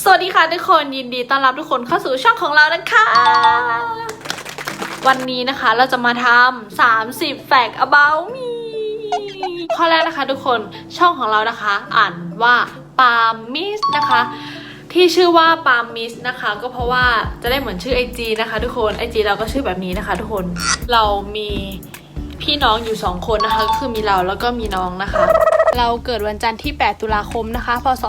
สวัสดีค่ะทุกคนยินดีต้อนรับทุกคนเข้าสู่ช่องของเรานะคะ วันนี้นะคะเราจะมาทำ30 fact about me ข้อแรกนะคะทุกคนช่องของเรานะคะ อ่านว่าปาล์มมิสนะคะที่ชื่อว่าปาล์มมิสนะคะ ก็เพราะว่าจะได้เหมือนชื่อ IG นะคะ ทุกคน IG เราก็ชื่อแบบนี้นะคะ ทุกคนเรามีพี่น้องอยู่สองคนนะคะก็คือมีเราแล้วก็มีน้องนะคะ เราเกิดวันจันทร์ที่ 8 ตุลาคมนะคะ พศ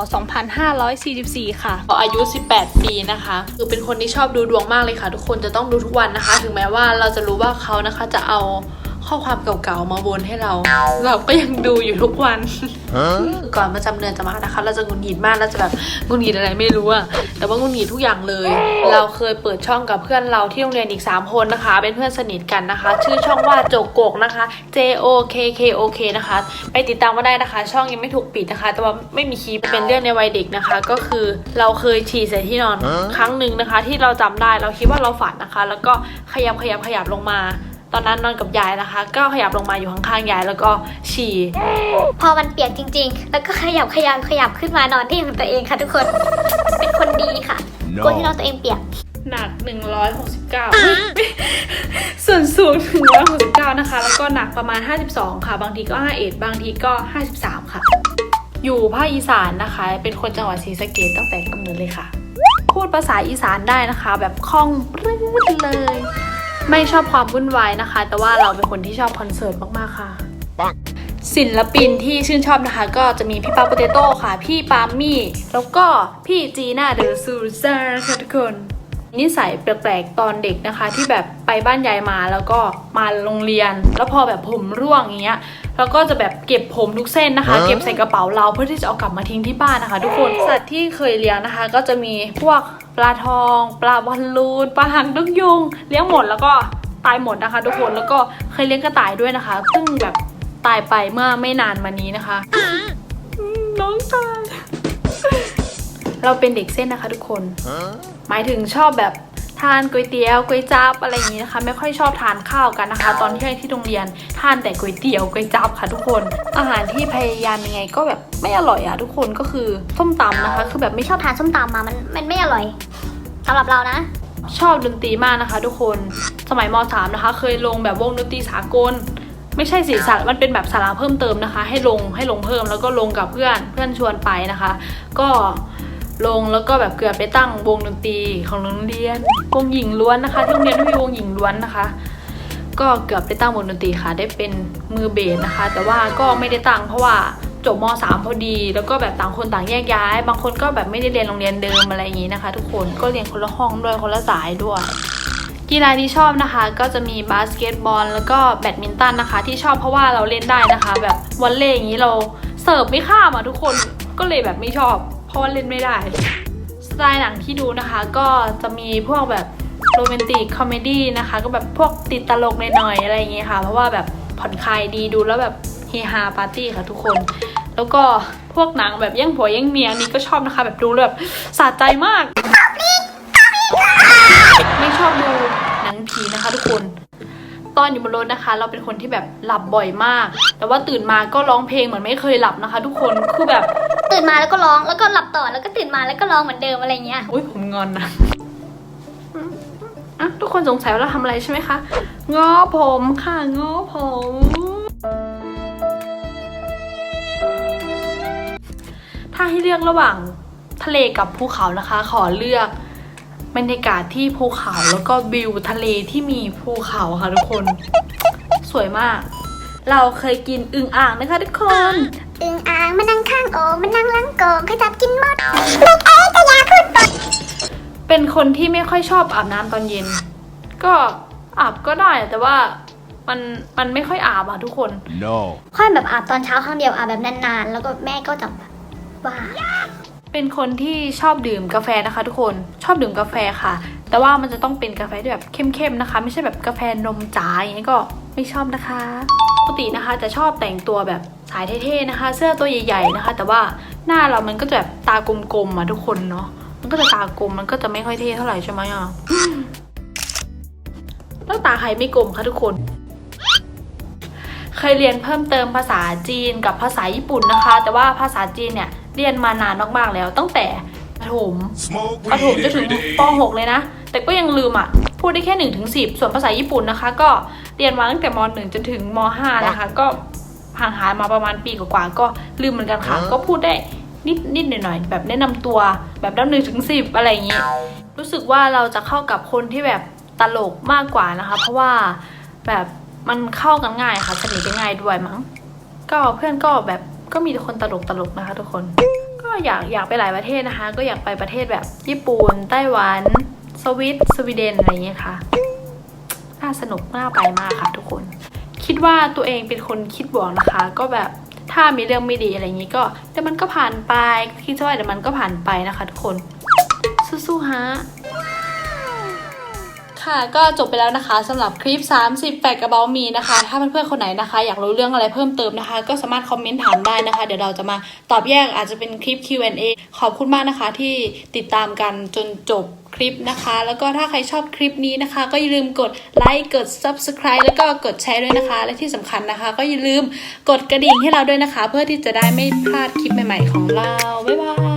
2544 ค่ะอายุ 18 ปีนะคะ คือเป็นคนที่ชอบดูดวงมากเลยค่ะ ทุกคนจะต้องดูทุกวันนะคะ ถึงแม้ว่าเราจะรู้ว่าเขานะคะจะเอา ข้อความเก่าๆมาวนให้เรา เราก็ยังดูอยู่ทุกวัน ก่อนประจำเดือนจะมานะคะ เราจะหงุนหงิดมากเราจะแบบหงุนหงิดอะไรไม่รู้อะแต่ว่าหงุนหงิดทุกอย่างเลย เราเคยเปิดช่องกับเพื่อนเราที่โรงเรียนอีก 3 คนนะคะ เป็นเพื่อนสนิทกันนะคะ ชื่อช่องว่าโจกโกกนะคะ J O K K O K นะคะ ไปติดตามมาได้นะคะ ช่องยังไม่ถูกปิดนะคะ แต่ว่าไม่มีคลิปเป็นเรื่องในวัยเด็กนะคะ ก็คือเราเคยฉี่ใส่ที่นอนครั้งหนึ่งนะคะ ที่เราจำได้เราคิดว่าเราฝันนะคะ แล้วก็ขยับขยับขยับลงมา ตอนนั้นนอนกับยายนะคะ ก็ขยับลงมาอยู่ข้างๆยายแล้วก็ฉี่ พอมันเปียกจริง ๆ แล้วก็ขยับขยับขยับขึ้นมานอนที่ของตัวเองค่ะทุกคน เป็นคนดีค่ะ No กลัวที่นอนตัวเองเปียก หนัก 169 ส่วนสูง 169 นะคะ แล้วก็หนักประมาณ 52 ค่ะ บางทีก็51บางทีก็ 53 ค่ะ อยู่ภาคอีสานนะคะ เป็นคนจังหวัดศรีสะเกษตั้งแต่กำเนิดเลยค่ะ พูดภาษาอีสานได้นะคะ แบบคล่องปรื้ดเลย ไม่ชอบความวุ่นวายนะคะ แต่ว่าเราเป็นคนที่ชอบคอนเสิร์ตมากๆค่ะ ศิลปินที่ชื่นชอบนะคะ ก็จะมีพี่ปาโปเตโต้ค่ะ พี่ปาล์มมี่ แล้วก็พี่จีน่าเดอะซูเซอร์ค่ะทุกคนนิสัยแปลกๆตอนเด็กนะคะ ที่แบบไปบ้านยายมาแล้วก็มาโรงเรียน แล้วพอแบบผมร่วงอย่างเงี้ย แล้วก็จะแบบเก็บผมทุกเส้นนะคะฮะเก็บใส่กระเป๋าเราเพื่อที่จะเอากลับมาทิ้งที่บ้านนะคะ ทุกคนสัตว์ที่เคยเลี้ยงนะคะ ก็จะมีพวกปลาทอง ปลาบอลลูนปลาหางนกยุงเลี้ยงหมดแล้วก็ตายหมดนะคะ ทุกคนแล้วก็เคยเลี้ยงกระต่ายด้วยนะคะ ซึ่งแบบตายไปเมื่อไม่นานมานี้นะคะอืมน้องตายเราเป็นเด็กเส้นนะคะ ทุกคน หมายถึงชอบแบบ ทานก๋วยเตี๋ยวก๋วยจั๊บอะไรอย่างนี้นะคะ ไม่ค่อยชอบทานข้าวกันนะคะ ตอนเที่ยงที่โรงเรียนทานแต่ก๋วยเตี๋ยวก๋วยจั๊บค่ะทุกคน อาหารที่พยายามยังไงก็แบบไม่อร่อยอะทุกคนก็คือส้มตำนะคะ คือแบบไม่ชอบทานส้มตำมามันมันไม่อร่อยสำหรับเรานะ ชอบดนตรีมากนะคะ ทุกคนสมัยม .3 นะคะ เคยลงแบบวงดนตรีสากลไม่ใช่สีสันมันเป็นแบบสาระเพิ่มเติมนะคะ ให้ลงให้ลงเพิ่มแล้วก็ลงกับเพื่อนเพื่อนชวนไปนะคะ ก็ ลงแล้วก็แบบเกือบไปตั้งวงดนตรีของโรงเรียน วงหญิงล้วนนะคะที่โรงเรียนไม่มีวงหญิงล้วนนะคะ ก็เกือบไปตั้งวงดนตรีค่ะ ได้เป็นมือเบสนะคะ แต่ว่าก็ไม่ได้ตั้งเพราะว่าจบม .3 พอดี แล้วก็แบบต่างคนต่างแยกย้าย บางคนก็แบบไม่ได้เรียนโรงเรียนเดิมอะไรอย่างนี้นะคะ ทุกคนก็เรียนคนละห้องด้วยคนละสายด้วยกีฬาที่ชอบนะคะ ก็จะมีบาสเกตบอล แล้วก็แบดมินตันนะคะ ที่ชอบเพราะว่าเราเล่นได้นะคะ แบบวอลเลย์อย่างนี้เราเสิร์ฟไม่ข้ามอะทุกคนก็เลยแบบไม่ชอบ ราะว่าเล่นไม่ได้ สไตล์หนังที่ดูนะคะก็จะมีพวกแบบโรแมนติกคอมเมดี้นะคะ ก็แบบพวกติดตลกหน่อยๆอะไรอย่างเงี้ยค่ะ เพราะว่าแบบผ่อนคลายดีดูแล้วแบบเฮฮาปาร์ตี้ค่ะทุกคน แล้วก็พวกหนังแบบแย่งผัวแย่งเมียนี่ก็ชอบนะคะ แบบดูแล้วแบบสะใจมาก ไม่ชอบดูหนังผีนะคะ ทุกคนตอนอยู่บนรถนะคะ เราเป็นคนที่แบบหลับบ่อยมาก แต่ว่าตื่นมาก็ร้องเพลงเหมือนไม่เคยหลับนะคะ ทุกคนคือแบบ ตื่นมาแล้วก็ร้องแล้วก็หลับต่อแล้วก็ตื่นมาแล้วก็ร้องเหมือนเดิมอะไรเงี้ยอุ้ยผมงอนนะอะทุกคนสงสัยว่าเราทำอะไรใช่ไหมคะง้อผมค่ะง้อผม ถ้าให้เลือกระหว่างทะเลกับภูเขานะคะ ขอเลือกบรรยากาศที่ภูเขาแล้วก็วิวทะเลที่มีภูเขาค่ะทุกคน สวยมาก เราเคยกินอึ่งอ่างนะคะทุกคน อึงอ่างมานั่งข้างโอ่งมานั่งล้างโกงใครจับกินหมดลูกเอ้ยก็อยาขึ้นไปเป็นคนที่ไม่ค่อยชอบอาบน้ำตอนเย็น ก็อาบก็ได้แต่ว่ามันมันไม่ค่อยอาบอะทุกคน No. ค่อยแบบอาบตอนเช้าครั้งเดียวอาบแบบนานๆ แล้วก็แม่ก็จะแบบว่าเป็นคนที่ชอบดื่มกาแฟนะคะ ทุกคนชอบดื่มกาแฟค่ะ แต่ว่ามันจะต้องเป็นกาแฟที่แบบเข้มๆนะคะ ไม่ใช่แบบกาแฟนมจ๋าอย่างนี้ก็ไม่ชอบนะคะปก ตินะคะจะชอบแต่งตัวแบบสายเท่ๆนะคะ เสื้อตัวใหญ่ ๆนะคะ แต่ว่าหน้าเรามันก็จะแบบตากลมๆอะทุกคนเนาะมันก็จะตากลมมันก็จะไม่ค่อยเท่เท่าไหร่ใช่ไหมอะแล้วตาใครไม่กลมคะทุกคน เคยเรียนเพิ่มเติมภาษาจีนกับภาษาญี่ปุ่นนะคะ แต่ว่าภาษาจีนเนี่ยเรียนมานานมากๆแล้ว ตั้งแต่มประถม Smoke ประถม weed จะถึง every day. ป .6 เลยนะ แต่ก็ยังลืมอะ พูดได้แค่1ถึง10ส่วนภาษาญี่ปุ่นนะคะ ก็เรียนมาตั้งแต่ม .1 จนถึงม .5 นะคะ ก็ห่างหายมาประมาณปีกว่าๆก็ลืมเหมือนกันค่ะ ก็พูดได้นิดนิดหน่อยหน่อยๆแบบแนะนำตัวแบบนับหนึ่งถึงสิบอะไรอย่างงี้ รู้สึกว่าเราจะเข้ากับคนที่แบบตลกมากกว่านะคะ เพราะว่าแบบมันเข้ากันง่ายค่ะสนิทกันง่ายด้วยมั้ง ก็เพื่อนก็แบบก็มีแต่คนตลกตลกๆนะคะ ทุกคน ก็อยากอยากไปหลายประเทศนะคะ ก็อยากไปประเทศแบบญี่ปุ่นไต้หวัน สวิตสวีเดนอะไรอย่างเงี้ยค่ะน่าสนุกน่าไปมากค่ะทุกคน คิดว่าตัวเองเป็นคนคิดบวกนะคะ ก็แบบถ้ามีเรื่องไม่ดีอะไรอย่างงี้ก็เดี๋ยวมันก็ผ่านไปคิดว่าเดี๋ยวมันก็ผ่านไปนะคะ ทุกคนสู้ๆฮะ ค่ะก็จบไปแล้วนะคะสำหรับคลิป30แปดกระเบามีนะคะ ถ้าเพื่อนๆคนไหนนะคะ อยากรู้เรื่องอะไรเพิ่มเติมนะคะ ก็สามารถคอมเมนต์ถามได้นะคะ เดี๋ยวเราจะมาตอบแยกอาจจะเป็นคลิป Q&A ขอบคุณมากนะคะที่ติดตามกันจนจบคลิปนะคะ แล้วก็ถ้าใครชอบคลิปนี้นะคะ ก็อย่าลืมกดไลค์กด Subscribe แล้วก็กดแชร์ด้วยนะคะ และที่สำคัญนะคะ ก็อย่าลืมกดกระดิ่งให้เราด้วยนะคะ เพื่อที่จะได้ไม่พลาดคลิปใหม่ ๆ ของเราบ๊ายบาย